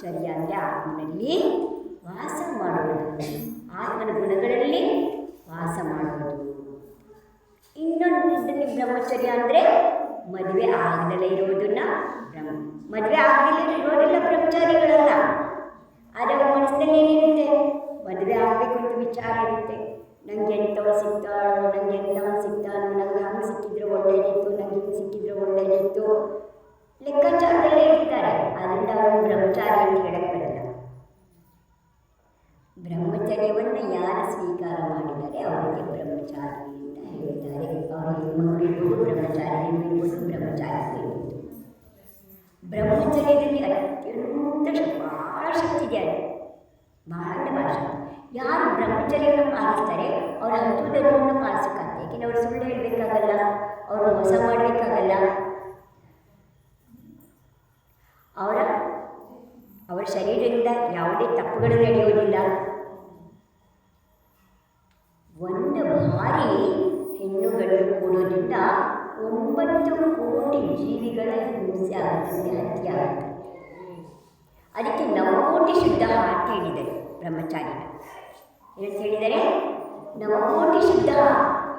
ಚರ್ಯ ಅಂದರೆ ಆತ್ಮನಲ್ಲಿ ವಾಸ ಮಾಡುವುದು. ಆತ್ಮನ ಗುಣಗಳಲ್ಲಿ ವಾಸ ಮಾಡುವುದು. ಇನ್ನೊಂದು ಬ್ರಹ್ಮಚರ್ಯ ಅಂದರೆ ಮದುವೆ ಆಗದಲ್ಲೇ ಇರುವುದನ್ನ ಬ್ರಹ್ಮ, ಮದುವೆ ಆಗದಲ್ಲೇ ಇರೋದೆಲ್ಲ ಬ್ರಹ್ಮಚಾರಿಗಳಲ್ಲ. ಆದರೆ ಅವ್ರ ಮನಸ್ಸಿನಲ್ಲಿ ಏನಿರುತ್ತೆ? ಮದುವೆ ಆಗಬೇಕು ಅಂತ ವಿಚಾರ ಇರುತ್ತೆ. ನಂಗೆ ಎಂಥವ್ರು ಸಿಗ್ತಾಳೋ, ನಂಗೆ ಎಂಥವ್ ಸಿಗ್ತಾನೋ, ನಂಗೆ ಹಂಗೆ ಸಿಕ್ಕಿದ್ರೆ ಒಳ್ಳೇದಿತ್ತು, ನಂಗೆ ಹಿಂಗೆ ಸಿಕ್ಕಿದ್ರೆ ಒಳ್ಳೇದಿತ್ತು. ಲೆಕ್ಕಾಚಾರದಲ್ಲೇ ಅದರಿಂದ ಬ್ರಹ್ಮಚಾರಿ ಅಂತ ಹೇಳಕ್ಕೆ ಬರಲ್ಲ ಬ್ರಹ್ಮಚರ್ಯವನ್ನು ಯಾರು ಸ್ವೀಕಾರ ಮಾಡಿದರೆ ಅವರಿಗೆ ಬ್ರಹ್ಮಚಾರಿ ಅಂತ ಹೇಳ್ತಾರೆ. ಅವರು ಹೆಣ್ಮಕ್ಳು ಇರ್ಬೋದು ಬ್ರಹ್ಮಚಾರಿ ಇರ್ಬೋದು ಬ್ರಹ್ಮಚಾರಿ ಬ್ರಹ್ಮಚರ್ಯದಲ್ಲಿ ಅತ್ಯಂತ ಭಾಳ ಶಕ್ತಿ ಇದೆ. ಬಹಳ ಯಾರು ಬ್ರಹ್ಮಚರ್ಯವನ್ನು ಪಾಲಿಸ್ತಾರೆ, ಅವರ ಹತ್ತು ಧರ್ಮವನ್ನು ಪಾಲಿಸಕ್ಕಾಗ್ತದೆ ಯಾಕೆಂದ್ರೆ ಅವರು ಸುಳ್ಳು ಹೇಳಬೇಕಾಗಲ್ಲ, ಅವರು ಮೋಸ ಮಾಡಬೇಕಾಗಲ್ಲ ಅವರ ಅವರ ಶರೀರದಿಂದ ಯಾವುದೇ ತಪ್ಪುಗಳು ನಡೆಯುವುದಿಲ್ಲ. ಒಂದು ಬಾರಿ ಹೆಣ್ಣುಗಳು ಕೂಡೋದ್ರಿಂದ ಒಂಬತ್ತು ಕೋಟಿ ಜೀವಿಗಳ ಹಿಂಸೆ ಆಗುತ್ತೆ ಹತ್ಯೆ ಆಗುತ್ತೆ ಅದಕ್ಕೆ ನವಕೋಟಿ ಶುದ್ಧ ಅಂತ ಹೇಳಿದ್ದಾರೆ ಬ್ರಹ್ಮಚಾರಿನ ಏನು ಹೇಳಿದರೆ ನವಕೋಟಿ ಶುದ್ಧ,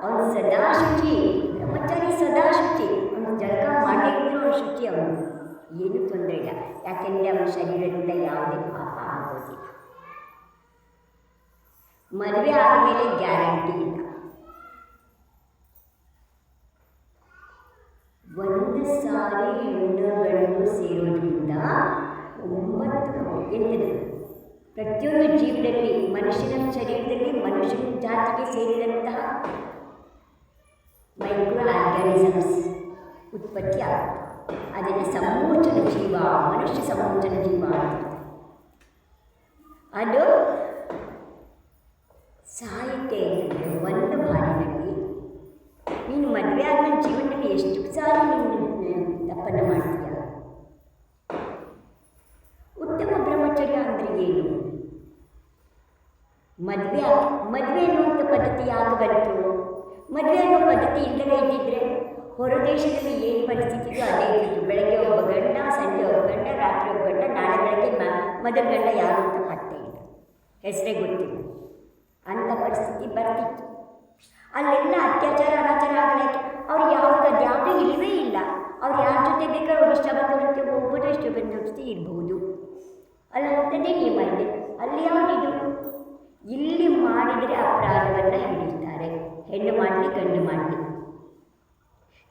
ಅವನು ಸದಾ ಶುಚಿ ಬ್ರಹ್ಮಚಾರಿ ಸದಾ ಶುಚಿ ಅವನು ಜಳಕ ಮಾಡಿದ್ರು ಶುಚಿ ಅವನು. ಏನೂ ತೊಂದರೆ ಇಲ್ಲ ಯಾಕೆಂದರೆ ಅವನ ಶರೀರದಿಂದ ಯಾವುದೇ ಪಾಪ ಆಗೋದಿಲ್ಲ ಮದುವೆ ಆದಮೇಲೆ ಗ್ಯಾರಂಟಿ ಇಲ್ಲ ಒಂದು ಸಾರಿ ಹೆಣ್ಣುಗಳನ್ನು ಸೇರೋದ್ರಿಂದ ಒಂಬತ್ತು ಎಂಟದು ಪ್ರತಿಯೊಂದು ಜೀವದಲ್ಲಿ ಮನುಷ್ಯನ ಶರೀರದಲ್ಲಿ ಮನುಷ್ಯನ ಜಾತಿಗೆ ಸೇರಿದಂತಹ ಮೈಕ್ರೋ ಆರ್ಗ್ಯಾನಿಸಮ್ಸ್ ಉತ್ಪತ್ತಿ ಆಗುತ್ತೆ ಅದನ್ನು ಸಮೂಚನ ಜೀವ ಮನುಷ್ಯ ಸಮೂಚನ ಜೀವ ಅದು ಸಾಹಿತ್ಯ ಅಂತಂದರೆ ಒಂದು ಬಾರಿನಲ್ಲಿ ನೀನು ಮದುವೆ ಆದ್ಮೇಲೆ ಜೀವನದಲ್ಲಿ ಎಷ್ಟು ಸಾರಿ ನೀನು ತಪ್ಪನ್ನು ಮಾಡ್ತೀಯ ಉತ್ತಮ ಬ್ರಹ್ಮಚರ್ಯ ಅಂದರೆ ಏನು ಮದುವೆ ಮದುವೆ ಅನ್ನುವಂಥ ಪದ್ಧತಿ ಯಾಕೆ ಬಂತು ಮದುವೆ ಅನ್ನೋ ಪದ್ಧತಿ ಇಲ್ಲದೇ ಇದ್ದಿದ್ರೆ ಹೊರದೇಶದಲ್ಲಿ ಏನು ಪರಿಸ್ಥಿತಿಯೋ ಅದೇ ಬೆಳಗ್ಗೆ ಒಬ್ಬ ಗಂಡ ಸಂಜೆ ಒಬ್ಬ ಗಂಡ ರಾತ್ರಿ ಒಬ್ಬ ಗಂಡ ನಾಳೆ ಬೆಳಗ್ಗೆ ಮ ಮೊದಲ ಗಂಡ ಯಾರು ಅಂತ ಪತ್ತೆ ಇಲ್ಲ. ಹೆಸರೇ ಗೊತ್ತಿಲ್ಲ. ಅಂಥ ಪರಿಸ್ಥಿತಿ ಬರ್ತಿತ್ತು. ಅಲ್ಲೆಲ್ಲ ಅತ್ಯಾಚಾರ, ಅನಾಚಾರ ಆಗಲಿಕ್ಕೆ ಅವ್ರು ಯಾವಾಗ ಯಾವುದೂ ಇಲ್ಲವೇ ಇಲ್ಲ. ಅವ್ರು ಯಾರ ಜೊತೆ ಬೇಕಾದ್ರೆ ಅವ್ರು ಇಷ್ಟ ಬಂದವ್ರ ಜೊತೆ ಹೋಗ್ಬೋದು ಇಷ್ಟ ಬಂದವ್ರ ಜೊತೆ ಇರ್ಬೋದು. ಅಲ್ಲಿ ಹೋಗ್ತದೆ ನಿಯಮ ಇದೆ. ಅಲ್ಲಿ ಯಾವುದಿದು? ಇಲ್ಲಿ ಮಾಡಿದರೆ ಅಪರಾಧವನ್ನು ಹಿಡಿತಾರೆ. ಹೆಣ್ಣು ಮಾಡಲಿ, ಗಂಡು ಮಾಡಲಿ.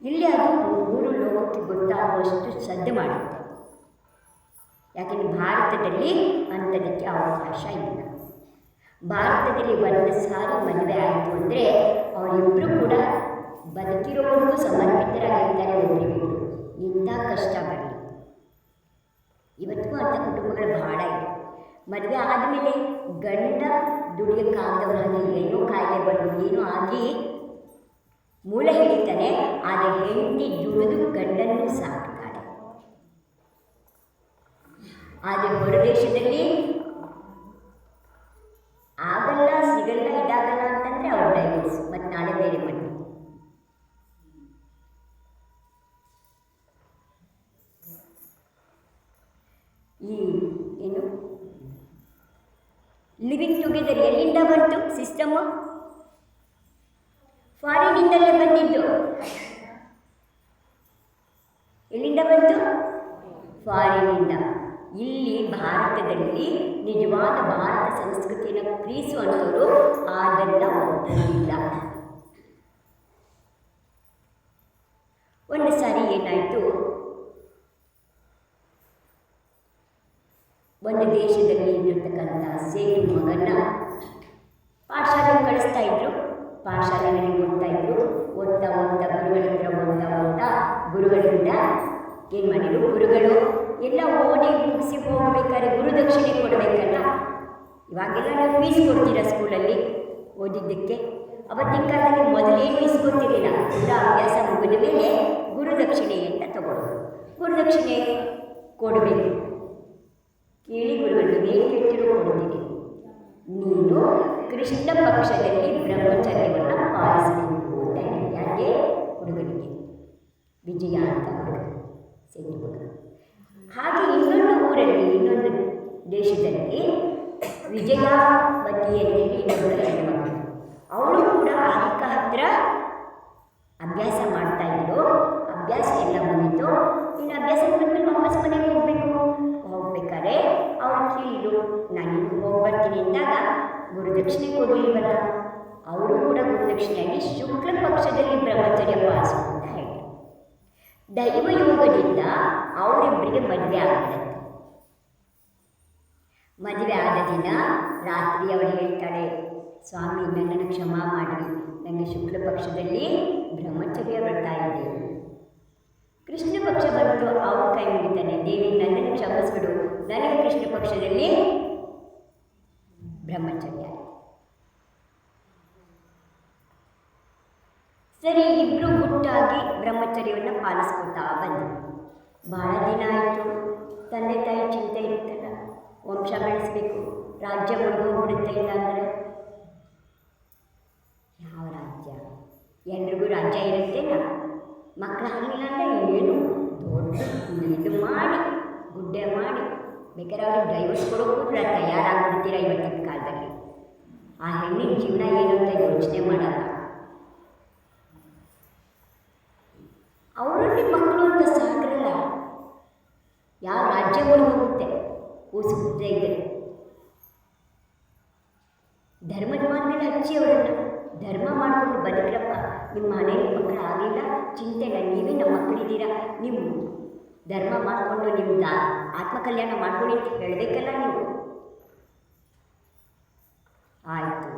ಇಲ್ಲಿ ಅದು ಮೂರು ಲೋಕಕ್ಕೆ ಗೊತ್ತಾಗುವಷ್ಟು ಸದ್ದು ಮಾಡುತ್ತೆ. ಯಾಕೆಂದರೆ ಭಾರತದಲ್ಲಿ ಅಂಥದಕ್ಕೆ ಅವಕಾಶ ಇಲ್ಲ. ಭಾರತದಲ್ಲಿ ಒಂದು ಸಾರಿ ಮದುವೆ ಆಯಿತು ಅಂದರೆ ಅವರಿಬ್ಬರು ಕೂಡ ಬದುಕಿರೋವರೆಗೂ ಸಮರ್ಪಿತರಾಗಿರ್ತಾರೆ ಒಬ್ಬರಿಗೂ ಇಂಥ ಕಷ್ಟ ಬರಲಿ ಇವತ್ತಿಗೂ ಅಂಥ ಕುಟುಂಬಗಳು ಬಹಳ ಇದೆ. ಮದುವೆ ಆದಮೇಲೆ ಗಂಡ ದುಡಿಯೋಕ್ಕಾಗದವ್ರ ಏನೋ ಕಾಯಿಲೆ ಬಂದು ಏನೋ ಆಗಿ ಮೂಲ ಹಿಡಿತಾನೆ, ಆದರೆ ಹೆಂಡಿ ದುಡಿದು ಗಂಡನ್ನು ಸಾಕ್ತಾಳೆ ಆದರೆ ಹೊರದೇಶದಲ್ಲಿ ಆಗಲ್ಲ, ಸಿಗಲ್ಲ, ಇದಾಗಲ್ಲ ಅಂತಂದರೆ ಅವ್ರ ಡೈವರ್ಸ್ ಮತ್ತು ನಾಳೆ ಬೇರೆ ಬನ್ನಿ ಈ ಏನು? ಲಿವಿಂಗ್ ಟುಗೆದರ್ ಎಲ್ಲಿಂದ ಬಂತು ಸಿಸ್ಟಮು ಫಾರಿನಿಂದಲೇ ಬಂದಿದ್ದು. ಎಲ್ಲಿಂದ ಬಂತು? ಫಾರಿನಿಂದ ಇಲ್ಲಿ ಭಾರತದಲ್ಲಿ ನಿಜವಾದ ಭಾರತ ಸಂಸ್ಕೃತಿಯನ್ನು ಪ್ರೀಸುವಂಥವರು ಆದನ್ನ ಒಪ್ಪಲಿಲ್ಲ ಒಂದು ಸಾರಿ ಏನಾಯಿತು? ಒಂದು ದೇಶದಲ್ಲಿ ಇರತಕ್ಕಂಥ ಸೇಡು ಮಗನ ಪಾಠಶಾಲೆಗೆ ಕಳಿಸ್ತಾ ಇದ್ರು. ಪಾಠಶಾಲೆಗಳಿಗೆ ಓದ್ತಾ ಇದ್ರು. ಓದ್ತಾ ಓದ್ತಾ ಗುರುಗಳಿಂದ ಓದ್ತಾ ಓದ್ತಾ ಗುರುಗಳಿಂದ ಏನು ಮಾಡಿದ್ರು? ಗುರುಗಳು ಗುರುದಕ್ಷಿಣೆ ಕೊಡಬೇಕಲ್ಲ? ಇವಾಗೆಲ್ಲ ಫೀಸ್ ಕೊಡ್ತೀರಾ ಸ್ಕೂಲಲ್ಲಿ ಓದಿದ್ದಕ್ಕೆ? ಅವತ್ತಿನ ಕಾಲದಲ್ಲಿ ಮೊದಲೇ ಇಸ್ಕೊತಿರಲಿಲ್ಲ ಕೂಡ ಅಭ್ಯಾಸ ಮುಗಿದ ಮೇಲೆ ಗುರುದಕ್ಷಿಣೆ ಅಂತ ತಗೊಳ್ಳೋದು. ಗುರುದಕ್ಷಿಣೆ ಕೊಡಬೇಕು. ಕೇಳಿ ಗುರುಗಳು ಏನು ಕೇಳ್ತಿರೋ ಕೊಡ್ತೀನಿ. ನೀನು ಕೃಷ್ಣ ಪಕ್ಷದಲ್ಲಿ ಬ್ರಹ್ಮಚರ್ಯವನ್ನು ಪಾಲಿಸಬೇಕು ಅಂತ ಹೇಳಿ ಯಾಕೆ? ಹುಡುಗನಿಗೆ. ವಿಜಯ ಅಂತ ಹುಡುಗ. ಸೆಂಟು ಹುಡುಗ ಹಾಗೆ ಇನ್ನೊಂದು ಊರಲ್ಲಿ ಇನ್ನೊಂದು ದೇಶದಲ್ಲಿ ವಿಜಯ ಅಂತೇಳಿ ಇನ್ನೊಬ್ಬಳು ಹೆಣ್ಣುಮಗಳು ಅವಳು ಕೂಡ ಅಕ್ಕ ಹತ್ರ ಅಭ್ಯಾಸ ಮಾಡ್ತಾ ಇದ್ರು ಅಭ್ಯಾಸ ಎಲ್ಲ ಮುಗಿತು. ಇನ್ನು ಅಭ್ಯಾಸ ಮುಗಿದ್ಮೇಲೆ ವಾಪಸ್ ಮನೆಗೆ ಹೋಗಬೇಕು. ಹೋಗ್ಬೇಕಾದ್ರೆ ಅವ್ರು ಕೇಳಿದ್ರು ನಾನು ಹೋಗಿ ಬರ್ತೀನಿ ಅಂದಾಗ, ಗುರುದಕ್ಷಿಣೆ ಕೊಡಲಿಲ್ವಲ್ಲ ಅವರು ಕೂಡ ಗುರುದಕ್ಷಿಣೆಯಾಗಿ ಶುಕ್ಲ ಪಕ್ಷದಲ್ಲಿ ಬ್ರಹ್ಮಚರ್ಯ ಪಾಲಿಸು ಅಂತ ಹೇಳಿ ದೈವಯೋಗದಿಂದ ಅವರಿಬ್ಬರಿಗೆ ಮದುವೆ ಆಗ್ತದೆ ಮದುವೆ ಆದ ದಿನ ರಾತ್ರಿ ಅವಳು ಹೇಳ್ತಾಳೆ, ಸ್ವಾಮಿ, ನನ್ನನ್ನು ಕ್ಷಮಾ ಮಾಡಿ ನನಗೆ ಶುಕ್ಲ ಪಕ್ಷದಲ್ಲಿ ಬ್ರಹ್ಮಚರ್ಯ ಬರ್ತಾ ಇದೆ. ಕೃಷ್ಣ ಪಕ್ಷ ಬಂದು ಅವ್ರ ಕೈ ಮುಗಿತಾನೆ, ದೇವಿ, ನನ್ನನ್ನು ಕ್ಷಮಿಸ್ಬಿಡು. ನನಗೆ ಕೃಷ್ಣ ಪಕ್ಷದಲ್ಲಿ ಬ್ರಹ್ಮಚರ್ಯ. ಸರಿ ಇಬ್ಬರು ಗುಟ್ಟಾಗಿ ಬ್ರಹ್ಮಚರ್ಯವನ್ನು ಪಾಲಿಸ್ಕೊತಾ ಬಂದರು. ಬಹಳ ದಿನ ಆಯಿತು. ರಾಜ್ಯ ಮುಳುಗೋಗ್ಬಿಡುತ್ತೆ ಇಲ್ಲ ಅಂದರೆ ಯಾವ ರಾಜ್ಯ? ಎಲ್ರಿಗೂ ರಾಜ್ಯ ಇರುತ್ತೆ ಮಕ್ಕಳು ಮಕ್ಕಳಾಗಲಿಲ್ಲ ಅಂದರೆ ಏನು? ದೊಡ್ಡ ಇದು ಮಾಡಿ, ಗುಡ್ಡೆ ಮಾಡಿ, ಬೇಕಾದ್ರೆ ಅವ್ರಿಗೆ ಡೈವರ್ಸ್ ಕೊಡೋಕ್ಕೂ ಕೂಡ ತಯಾರಾಗ್ಬಿಡ್ತೀರಾ ಇವತ್ತಿನ ಕಾಲದಲ್ಲಿ? ಆ ಹೆಣ್ಣಿನ ಜೀವನ ಏನು ಅಂತ ಯೋಚನೆ ಮಾಡಲ್ಲ. ನಿಮ್ಮ ಮಕ್ಕಳು ಅಂತ ಸಾಕ್ರಲ್ಲ ಯಾವ ರಾಜ್ಯ ಹೋಗುತ್ತೆ? ಊಸುತ್ತೆ ಇದ್ದರೆ ಅವರನ್ನು ಧರ್ಮ ಮಾಡಿಕೊಂಡು ಬದುಕ್ರಪ್ಪ. ನಿಮ್ಮ ಮನೆಯಲ್ಲಿ ಮಕ್ಕಳು ಆಗಲಿಲ್ಲ ಚಿಂತೆ ಇಲ್ಲ ನೀವೇ ನಮ್ಮ ಮಕ್ಕಳಿದ್ದೀರಾ. ನೀವು ಧರ್ಮ ಮಾಡಿಕೊಂಡು ನಿಮ್ಮ ಆತ್ಮಕಲ್ಯಾಣ ಮಾಡ್ಕೊಳ್ಳಿ ಅಂತ ಹೇಳಬೇಕಲ್ಲ ನೀವು? ಆಯಿತು.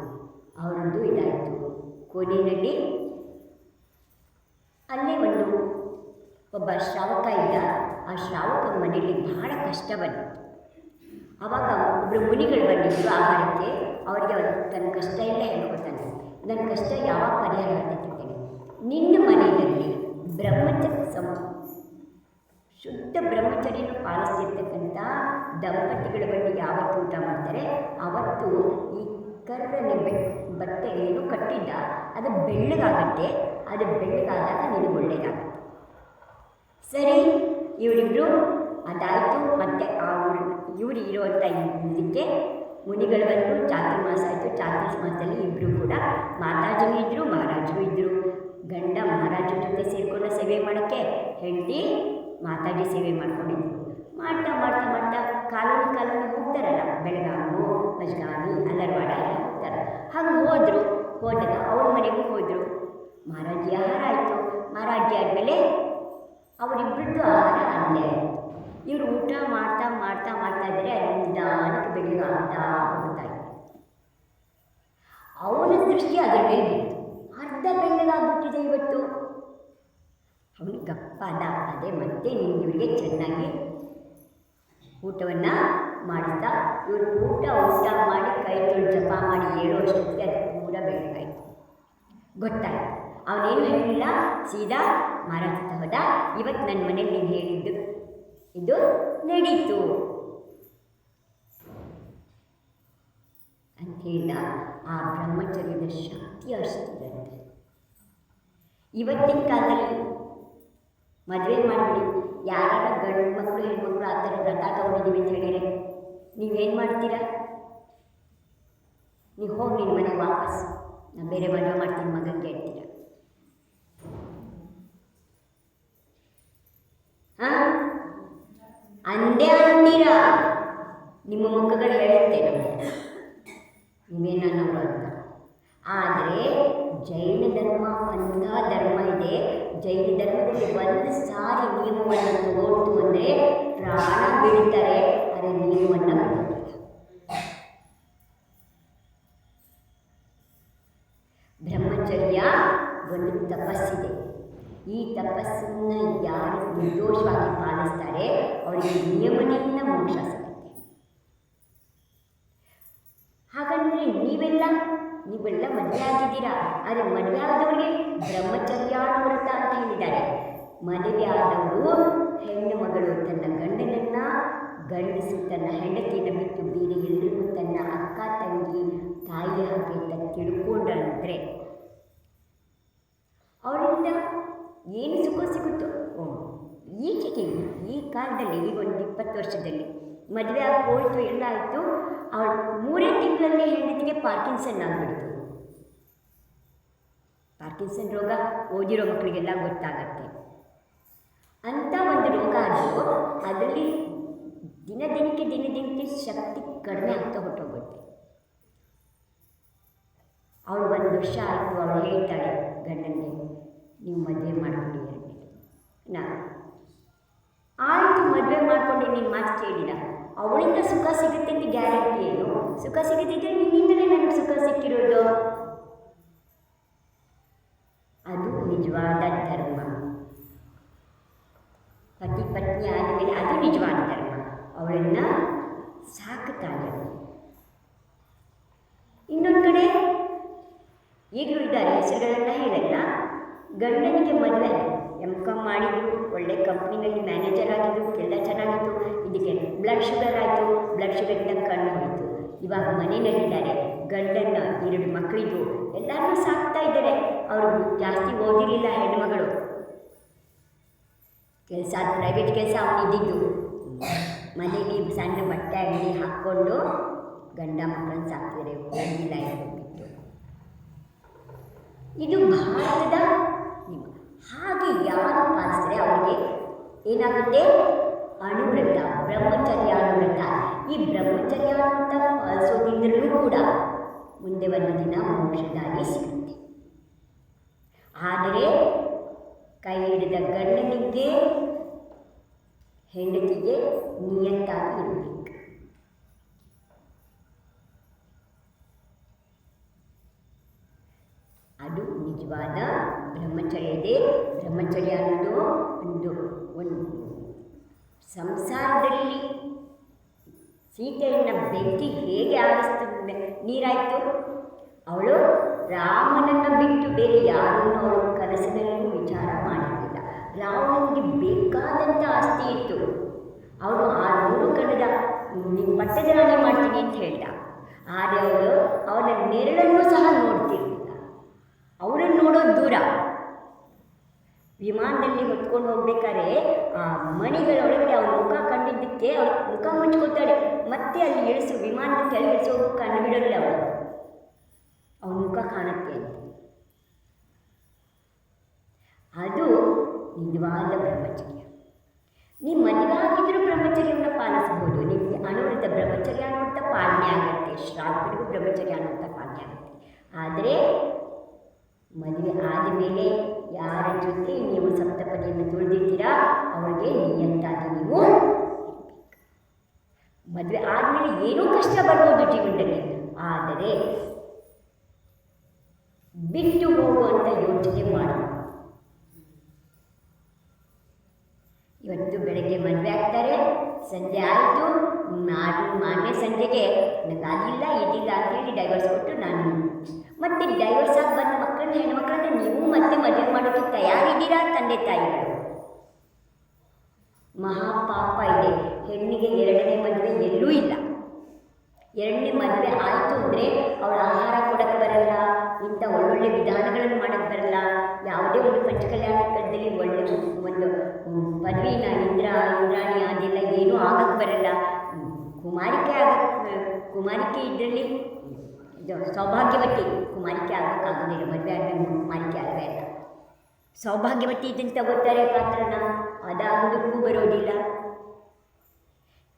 ಅವರದ್ದು ಇದಾಯಿತು. ಕೊನೆಯಲ್ಲಿ ಅಲ್ಲೇ ಒಂದು ಒಬ್ಬ ಶ್ರಾವಕ ಇದ್ದ. ಆ ಶ್ರಾವಕ ಮನೆಯಲ್ಲಿ ಬಹಳ ಕಷ್ಟ ಬಂದಿತ್ತು ಆವಾಗ ಒಬ್ಬರು ಮುನಿಗಳು ಬಂದಿದ್ದರು ಆಹಾರಕ್ಕೆ, ಅವರಿಗೆ ಅವರು ತನ್ನ ಕಷ್ಟ ಎಲ್ಲ ಹೇಳ್ಕೊತಾನೆ ನನ್ನ ಕಷ್ಟ ಯಾವಾಗ ಪರಿಹಾರ ಆಗ್ತಿದ್ದೇನೆ ನಿನ್ನ ಮನೆಯಲ್ಲಿ ಬ್ರಹ್ಮಚರ್ಯ ಸಮ ಶುದ್ಧ ಬ್ರಹ್ಮಚರ್ಯನ ಪಾಲಿಸಿರ್ತಕ್ಕಂಥ ದಂಪತಿಗಳ ಬಳಿ ಯಾವತ್ತು ಊಟ ಮಾಡ್ತಾರೆ? ಅವತ್ತು ಈ ಕರ್ರನೆ ಬಟ್ಟೆ ಏನು ಕಟ್ಟಿದ್ದ, ಅದು ಬೆಳ್ಳಗಾಗತ್ತೆ. ಅದು ಬೆಳ್ಳಗಾದಾಗ ನಿನಗೆ ಒಳ್ಳೆಯದಾಗುತ್ತೆ ಸರಿ ಇವರಿಬ್ಬರು ಅದಾಯಿತು. ಇವರು ಇರುವಂಥ ಇದಕ್ಕೆ ಮುನಿಗಳು ಬಂದು ಚಾತುರ್ಮಾಸ ಆಯಿತು. ಚಾತುರ್ಮಾಸದಲ್ಲಿ ಇಬ್ಬರು ಕೂಡ ಮಾತಾಜರು ಇದ್ದರು ಮಹಾರಾಜರು ಇದ್ದರು ಗಂಡ ಮಹಾರಾಜರ ಜೊತೆ ಸೇರ್ಕೊಂಡು ಸೇವೆ ಮಾಡೋಕ್ಕೆ ಹೆಂಡತಿ ಮಾತಾಜಿ ಸೇವೆ ಮಾಡ್ಕೊಂಡಿದ್ರು. ಮಾಡ್ತಾ ಮಾಡ್ತಾ ಮಾಡ್ತಾ ಕಾಲೋನಿ ಕಾಲೋನಿ ಹೋಗ್ತಾರಲ್ಲ, ಬೆಳಗಾವಿ ಮಜ್ಗಾವಿ ಅಲರ್ವಾಡ ಎಲ್ಲ ಹೋಗ್ತಾರೆ. ಹಾಗೆ ಹೋದರು, ಹೋದಾಗ ಅವ್ರ ಮನೆಗೂ ಹೋದರು. ಮಹಾರಾಜಿ ಆಹಾರ ಆಯಿತು. ಮಹಾರಾಜಿ ಆದಮೇಲೆ ಅವರಿಬ್ಬರದ್ದು ಆಹಾರ ಅಲ್ಲೇ ಆಯಿತು. ಇವರು ಊಟ ಮಾಡ್ತಾ ಮಾಡ್ತಾ ಮಾಡ್ತಾ ಇದ್ದರೆ ನಿಧಾನಕ್ಕೆ ಬೆಳಿಗ್ಗೆ ಆಗ್ತಾ ಹೋಗ್ತಾ ಅವನ ದೃಷ್ಟಿ ಅದರ ಮೇಲೆ ಅರ್ಧ ಬೆಳ್ಳಗಾಗ್ಬಿಟ್ಟಿದೆ ಇವತ್ತು. ಅವನು ಗಪ್ಪ ಅದ ಮತ್ತೆ ನಿಮ್ಗೆ ಇವರಿಗೆ ಚೆನ್ನಾಗಿ ಊಟವನ್ನು ಮಾಡ್ತಾ ಇವರು ಊಟ ಊಟ ಮಾಡಿ ಕೈ ತೊಳೆದು ಜಪ ಮಾಡಿ ಹೇಳೋ ಅಷ್ಟೊತ್ತಿಗೆ ಅದು ಪೂರ ಬೆಳಗಾಯಿತು ಗೊತ್ತಾಯ್ತು. ಅವನೇನು ಹೇಳಿಲ್ಲ? ಸೀದಾ ಮಾರಾಟ ಹೋದ? ಇವತ್ತು ನನ್ನ ಮನೇಲಿ ನೀನು ಹೇಳಿದ್ದು ಇದು ನಡೀತು. ಹೇಳಿದ ಆ ಬ್ರಹ್ಮಚರ್ಯದ ಶಕ್ತಿ ಅಷ್ಟಿದಂತೆ ಇವತ್ತಿನ ಕಾಲದಲ್ಲಿ ಮದುವೆ ಮಾಡಿಬಿಡಿ. ಯಾರ ಗಂಡು ಮಕ್ಕಳು ಹೆಣ್ಮಕ್ಳು ಆ ಥರ ವ್ರತ ತಗೊಂಡಿದ್ದೀವಿ ಅಂತ ಹೇಳಿದರೆ ನೀವೇನು ಮಾಡ್ತೀರಾ? ನೀವು ಹೋಗಿ ನಿಮ್ಮ ಮನೆಗೆ ವಾಪಸ್. ನಾನು ಬೇರೆ ಮದುವೆ ಮಾಡ್ತೀನಿ ಮಗನ ಹೇಳ್ತೀರಾ ಅಂದೇ ನಿಮ್ಮ ಮುಖಗಳು ಹೇಳುತ್ತೆ ನಮಗೆ ಆದರೆ ಜೈನ ಧರ್ಮ ಒಂದ ಧರ್ಮ ಇದೆ. ಜೈನ ಧರ್ಮದಲ್ಲಿ ಒಂದು ಸಾರಿ ನಿಯಮವನ್ನು ತಗೊಂಡು ಅಂದರೆ ಪ್ರಾಣ ಬೀಳ್ತಾರೆ ಆದರೆ ನಿಯಮವನ್ನು ಈ ತಪಸ್ಸನ್ನು ಯಾರು ನಿರ್ದೋಷವಾಗಿ ಪಾಲಿಸ್ತಾರೆ, ಅವರಿಗೆ ನಿಯಮನೆಯಿಂದ ಮೋಕ್ಷ ಸಿಗುತ್ತೆ. ಹಾಗಂದ್ರೆ ನೀವೆಲ್ಲ ನೀವೆಲ್ಲ ಮದುವೆ ಆಗಿದ್ದೀರಾ ಆದರೆ ಮದುವೆ ಆದವರಿಗೆ ಬ್ರಹ್ಮಚರ್ಯಾನುವ್ರತ ಅಂತ ಹೇಳಿದ್ದಾರೆ. ಮದುವೆ ಆದವರು ಹೆಣ್ಣು ಮಗಳು ತನ್ನ ಗಂಡನನ್ನ ಗಂಡಸು, ತನ್ನ ಹೆಂಡತಿಯನ್ನು ಬಿಟ್ಟು ಬೇರೆ ಎಲ್ಲರಿಗೂ ತನ್ನ ಅಕ್ಕ, ತಂಗಿ ತಾಯಿ ಹಾಗೆ ಅಂತ ಏನು ಸುಖ ಸಿಗುತ್ತೋ? ಈಚೆಗೆ ಈ ಕಾಲದಲ್ಲಿ, ಈಗ ಒಂದು ಇಪ್ಪತ್ತು ವರ್ಷದಲ್ಲಿ ಮದುವೆ ಆಗಿ ಹೋಯಿತು ಎಲ್ಲ ಆಯಿತು, ಅವಳು ಮೂರೇ ತಿಂಗಳಲ್ಲಿ ಹೆಂಡತಿಗೆ ಪಾರ್ಕಿನ್ಸನ್ ಆಗಿಬಿಡ್ತು. ಪಾರ್ಕಿನ್ಸನ್ ರೋಗ ಓದಿರೋ ಮಕ್ಕಳಿಗೆಲ್ಲ ಗೊತ್ತಾಗತ್ತೆ. ಅಂಥ ಒಂದು ರೋಗ ಅದು ಅದರಲ್ಲಿ ದಿನ ದಿನಕ್ಕೆ ದಿನ ದಿನಕ್ಕೆ ಶಕ್ತಿ ಕಡಿಮೆ ಆಗ್ತಾ ಹೊಟ್ಟೋಗುತ್ತೆ ಅವಳು ಒಂದು ವರ್ಷ ಆಯಿತು, ಅವಳು ಹೇಳ್ತಾಳೆ ಗಂಡನಿಗೆ ನೀವು ಮದುವೆ ಎರಡನೇ ನಾ ಆಯಿತು, ಮದುವೆ ಮಾಡ್ಕೊಂಡು ನಿಮ್ಮ ಮಾತು ಕೇಳಿಲ್ಲ. ಅವಳಿಂದ ಸುಖ ಸಿಗುತ್ತೆ ಅಂತ ಗ್ಯಾರಂಟಿ ಏನು? ಸುಖ ಸಿಗುತ್ತಿದ್ರೆ ನಿನ್ನಿಂದಲೇ ನನಗೆ ಸುಖ ಸಿಕ್ಕಿರೋದು. ಅದು ನಿಜವಾದ ಧರ್ಮ. ಪತಿ ಪತ್ನಿ ಆದಮೇಲೆ ಅದು ನಿಜವಾದ ಧರ್ಮ. ಅವಳನ್ನು ಸಾಕುತ್ತಾಳೆ ಇನ್ನೊಂದು ಕಡೆ ಈಗಲೂ ಇದ್ದಾರೆ ಹೆಸರುಗಳನ್ನ ಹೇಳಲ್ಲ ಗಂಡನಿಗೆ ಮದುವೆ ಎಂ ಕಾಮ್ ಮಾಡಿದ್ರು ಒಳ್ಳೆ ಕಂಪ್ನಿನಲ್ಲಿ ಮ್ಯಾನೇಜರ್ ಆಗಿದ್ದು, ಎಲ್ಲ ಚೆನ್ನಾಗಿತ್ತು. ಇದಕ್ಕೆ ಬ್ಲಡ್ ಶುಗರ್ ಆಯಿತು. ಬ್ಲಡ್ ಶುಗರಿಂದ ಕಣ್ಣು ಹೋಯಿತು ಇವಾಗ ಮನೆಯಲ್ಲಿದ್ದಾರೆ ಗಂಡನ ಎರಡು ಮಕ್ಕಳಿಗೂ ಎಲ್ಲರೂ ಸಾಕ್ತಾ ಇದ್ದಾರೆ. ಅವರು ಜಾಸ್ತಿ ಓದಿರಲಿಲ್ಲ ಹೆಣ್ಮಗಳು. ಕೆಲಸ ಪ್ರೈವೇಟ್ ಕೆಲಸ ಅವನಿದ್ದಿದ್ದು ಮನೇಲಿ ಸಣ್ಣ ಬಟ್ಟೆ, ಅಂಗಡಿ ಹಾಕ್ಕೊಂಡು ಗಂಡ ಮಕ್ಕಳನ್ನ ಸಾಕ್ತಿದ್ದಾರೆ. ಓದಿಲ್ಲ ಇದು ಭಾರತದ ಹಾಗೆ ಯಾರು ಪಾಲಿಸಿದರೆ ಅವರಿಗೆ ಏನಾಗುತ್ತೆ? ಅಣುವ್ರತ ಬ್ರಹ್ಮಚರ್ಯ ಅಣುವ್ರತ ಈ ಬ್ರಹ್ಮಚರ್ಯ ಅನುವೃತ್ತ ಪಾಲಿಸೋದ್ರಿಂದಲೂ ಕೂಡ ಮುಂದೆ ಒಂದು ದಿನ ಮೋಕ್ಷದಾಗಿ ಸಿಗುತ್ತೆ. ಆದರೆ ಕೈ ಹಿಡಿದ ಗಂಡನಿಗೆ ಹೆಂಡತಿಗೆ ನಿಯತ್ತಾಗಿ ಇರಬೇಕು. ಅದು ನಿಜವಾದ ಬ್ರಹ್ಮಚರ್ಯ ಬ್ರಹ್ಮಚರ್ಯ ಅನ್ನೋದು ಒಂದು ಒಂದು ಸಂಸಾರದಲ್ಲಿ ಸೀತೆಯನ್ನು ಬೆಂಕಿ ಹೇಗೆ ಆರಿಸ್ತು ನೀರಾಯಿತು. ಅವಳು ರಾಮನನ್ನು ಬಿಟ್ಟು ಬೇರೆ ಯಾರನ್ನು ಅವಳು ಕನಸಿನಲ್ಲೂ ವಿಚಾರ ಮಾಡಿರಲಿಲ್ಲ. ರಾಮನಿಗೆ ಬೇಕಾದಂಥ ಆಸ್ತಿ ಇತ್ತು. ಅವನು ಆ ನೂರು ಕಣದ ನಿಮ್ಮ ಪಟ್ಟದ ರಾಣಿ ಮಾಡ್ತೀನಿ ಅಂತ ಹೇಳಿದ. ಆದರೆ ಅವಳು ಅವನ ನೆರಳನ್ನು ಸಹ ನೋಡ್ತಿರಲಿಲ್ಲ. ಅವರನ್ನು ನೋಡೋದು ದೂರ ವಿಮಾನದಲ್ಲಿ ಹೊತ್ಕೊಂಡು ಹೋಗ್ಬೇಕಾದ್ರೆ ಮಣಿಗಳ ಒಳಗಡೆ ಅವನ ಮುಖ ಕಂಡಿದ್ದಕ್ಕೆ ಅವಳು ಮುಖ ಮುಚ್ಕೊಳ್ತಾಳೆ ಮತ್ತೆ ಅಲ್ಲಿ ಇಳಿಸು ವಿಮಾನದ ಕೆಳಗೆ ಇಳಿಸೋ ಕಂಡು ಬಿಡೋಲ್ಲ ಅವಳು. ಅವನ ಮುಖ ಕಾಣುತ್ತೆ ಅದು ನಿಜವಾದ ಬ್ರಹ್ಮಚರ್ಯ. ನೀವು ಮದುವೆ ಆಗಿದ್ದರೂ ಬ್ರಹ್ಮಚರ್ಯವನ್ನು ಪಾಲಿಸ್ಬೋದು ನಿಮಗೆ ಅನುವೃತ ಬ್ರಹ್ಮಚರ್ಯ ಅನ್ನುವಂಥ ಪಾಲನೆ ಆಗುತ್ತೆ. ಶ್ರಾವಕರಿಗೂ ಬ್ರಹ್ಮಚರ್ಯ ಅನ್ನುವಂಥ ಪಾಲನೆ ಆಗುತ್ತೆ. ಆದರೆ ಮದುವೆ ಆದಮೇಲೆ ಯಾರ ಜೊತೆ ನೀವು ಸಪ್ತಪದಿಯನ್ನು ತುಳಿದಿದ್ದೀರಾ, ಅವರಿಗೆ ನಿಯತ್ತಾಗಿ ನೀವು ಮದುವೆ ಆದಮೇಲೆ ಏನೂ ಕಷ್ಟ ಬರ್ಬೋದು ಜೀವನದಲ್ಲಿ, ಆದರೆ ಬಿಟ್ಟು ಹೋಗುವಂಥ ಯೋಚನೆ ಮಾಡ ಇವತ್ತು ಬೆಳಗ್ಗೆ ಮದುವೆ ಆಗ್ತಾರೆ, ಸಂಜೆ ಆಯಿತು, ನಾನು ಮಾನ್ಯ ಸಂಜೆಗೆ ನನಗಾಗಿಲ್ಲ ಇದಿಲ್ಲ ಅಂತೇಳಿ ಡೈವರ್ಸ್ ಕೊಟ್ಟು ನಾನು ಮತ್ತೆ ಡೈವರ್ಸ್ ಆಗಿ ಬಂದ ಮಕ್ಕಳನ್ನ ಹೆಣ್ಮಕ್ಳನ್ನ ನೀವು ಮತ್ತೆ ಮದುವೆ ಮಾಡೋಕ್ಕೆ ತಯಾರಿದ್ದೀರಾ ತಂದೆ ತಾಯಿಗಳು ಮಹಾಪಾಪ ಇದೆ. ಹೆಣ್ಣಿಗೆ ಎರಡನೇ ಮದುವೆ ಎಲ್ಲೂ ಇಲ್ಲ. ಎರಡನೇ ಮದುವೆ ಆಯಿತು ಅಂದರೆ ಅವಳ ಆಹಾರ ಕೊಡಕ್ಕೆ ಬರಲ್ಲ, ಇಂಥ ಒಳ್ಳೊಳ್ಳೆ ವಿಧಾನಗಳನ್ನು ಮಾಡಕ್ಕೆ ಬರಲ್ಲ. ಯಾವುದೇ ಒಂದು ಪಂಚಕಲ್ಯಾಣ ಕಟ್ಟದಲ್ಲಿ ಒಳ್ಳೆ ಒಂದು ಪದವಿನ ಇಂದ್ರ, ಇಂದ್ರಾಣಿ ಅದೆಲ್ಲ ಏನೂ ಆಗಕ್ಕೆ ಬರಲ್ಲ. ಕುಮಾರಿಕೆ ಆಗ, ಕುಮಾರಿಕೆ ಇದರಲ್ಲಿ ಇದು ಸೌಭಾಗ್ಯವತಿ ಕುಮಾರಿಕೆ ಆಗೋಕ್ಕಾಗೋದಿಲ್ಲ ಮದುವೆ ಆದಮೇಲೆ ಕುಮಾರಿಕೆ ಆಗಲೇ ಇಲ್ಲ ಸೌಭಾಗ್ಯವತಿ ಇದನ್ನು ತಗೋತಾರೆ ಪಾತ್ರನ ಅದಾಗೋದಕ್ಕೂ ಬರೋದಿಲ್ಲ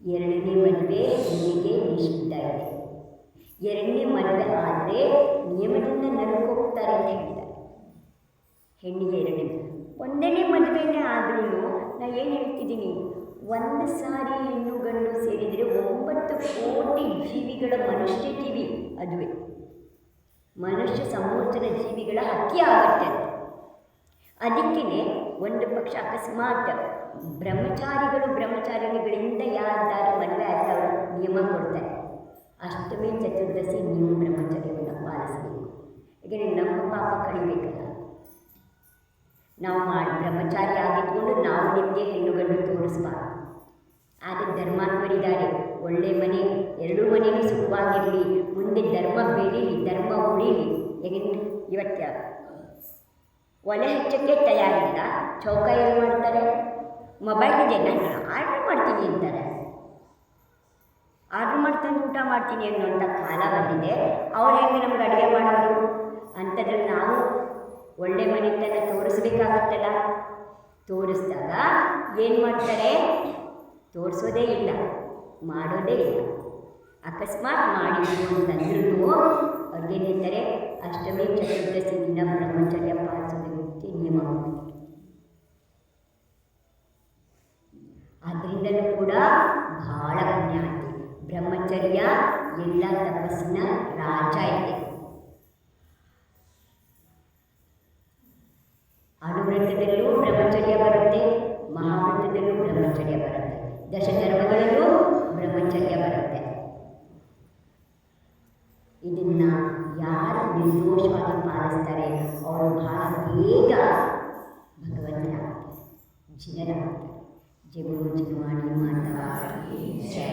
ಎರಡನೇ ಮದುವೆ ಹೆಣ್ಣಿಗೆ ನಿಷಿದ್ಧ ಇದೆ ಎರಡನೇ ಮದುವೆ ಆದರೆ ನಿಯಮದಿಂದ ನಡ್ಕೋಗ್ತಾರೆ ಅಂತ ಹೇಳ್ತಾರೆ ಹೆಣ್ಣಿಗೆ ಎರಡನೇ ಒಂದನೇ ಮದುವೆನೇ ಆದ್ರೂ ನಾನು ಏನು ಹೇಳ್ತಿದ್ದೀನಿ ಒಂದು ಸಾರಿ ಹೆಣ್ಣು ಗಂಡು ಸೇರಿದರೆ ಒಂಬತ್ತು ಕೋಟಿ ಜೀವಿಗಳ ಮನುಷ್ಯ ಜೀವಿ ಅದುವೇ ಮನುಷ್ಯ ಸಮೂಹದ ಜೀವಿಗಳ ಹತ್ಯೆ ಆಗುತ್ತೆ. ಅದಕ್ಕೆ ಒಂದು ಪಕ್ಷ ಅಕಸ್ಮಾತ್ ಬ್ರಹ್ಮಚಾರಿಗಳು ಬ್ರಹ್ಮಚಾರಿಗಳಿಂದ ಯಾರಾದರೂ ಮದುವೆ ಆದವರು ನಿಯಮ ಕೊಡ್ತಾರೆ. ಅಷ್ಟಮಿ ಚತುರ್ದಶಿ ನೀವು ಬ್ರಹ್ಮಚರ್ಯವನ್ನು ಪಾಲಿಸಬೇಕು. ಏಕೆಂದರೆ ನಮ್ಮ ಪಾಪ ಕಳಿಬೇಕಲ್ಲ. ನಾವು ಮಾಡಿ ಬ್ರಹ್ಮಚಾರಿ ಆಗಿದ್ದುಕೊಂಡು ನಾವು ನಿಮಗೆ ಹೆಣ್ಣುಗಳನ್ನು ತೋರಿಸ್ಬಾರ್ದು. ಆದರೆ ಧರ್ಮಾತ್ಮರಿದ್ದಾರೆ. ಒಳ್ಳೆ ಮನೆ, ಎರಡು ಮನೆಯೂ ಸುಖವಾಗಿರಲಿ. ಮುಂದೆ ಧರ್ಮ ಬೆಳೀಲಿ, ಧರ್ಮ ಉಳಿಲಿ. ಯಾಕೆಂದ್ರೆ ಇವತ್ತು ಒಲೆ ಹೆಚ್ಚಕ್ಕೆ ತಯಾರಿಲ್ಲ ಚೌಕ ಏನು ಮಾಡ್ತಾರೆ? ಮೊಬೈಲ್ ನಾನು ಆರ್ಡ್ರ್ ಮಾಡ್ತೀನಿ ಅಂತಾರೆ. ಆರ್ಡ್ರ್ ಮಾಡ್ಕೊಂಡು ಊಟ ಮಾಡ್ತೀನಿ ಅನ್ನೋಂಥ ಕಾಲ ಬಂದಿದೆ. ಅವ್ರು ಹೆಂಗೆ ನಮ್ಗೆ ಅಡುಗೆ ಮಾಡೋರು ಅಂಥದ್ರಲ್ಲಿ ನಾವು ಒಳ್ಳೆ ಮನೆತನ ತೋರಿಸ್ಬೇಕಾಗತ್ತಲ್ಲ. ತೋರಿಸಿದಾಗ ಏನು ಮಾಡ್ತಾರೆ? ತೋರಿಸೋದೇ ಇಲ್ಲ. ಮಾಡೋದೇ ಇಲ್ಲ. ಅಕಸ್ಮಾತ್ ಮಾಡಿದ್ರು ಅಂತಂದ್ರೂ ಅಷ್ಟಮಿ ಚತುರ್ದಶಿ ಬ್ರಹ್ಮಚರ್ಯ ಪಾಲಿಸೋದಕ್ಕೆ ವ್ಯಕ್ತಿ ಮಾಡಿದ್ರು. ಆದ್ದರಿಂದಲೂ ಕೂಡ ಬಹಳ ಪುಣ್ಯ ಬ್ರಹ್ಮಚರ್ಯ, ಎಲ್ಲ ತಪಸ್ಸಿನ ರಾಜ ಇದೆ. ಅಣುವ್ರತದಲ್ಲೂ ಬ್ರಹ್ಮಚರ್ಯ ಬರುತ್ತೆ, ಮಹಾವ್ರತದಲ್ಲೂ ಬ್ರಹ್ಮಚರ್ಯ ಬರುತ್ತೆ. ದಶಧರ್ಮಗಳಲ್ಲೂ दोषवादी पालिस्ತಾರೆ ಅವರ ಭಾಗ ಬೇಗ ಭಗವಂತನ ಜನರಾಗ್ತಾರೆ ಜಗವು ಜನವಾಣಿ ಮಾತವಾಗಲಿ ಜಯ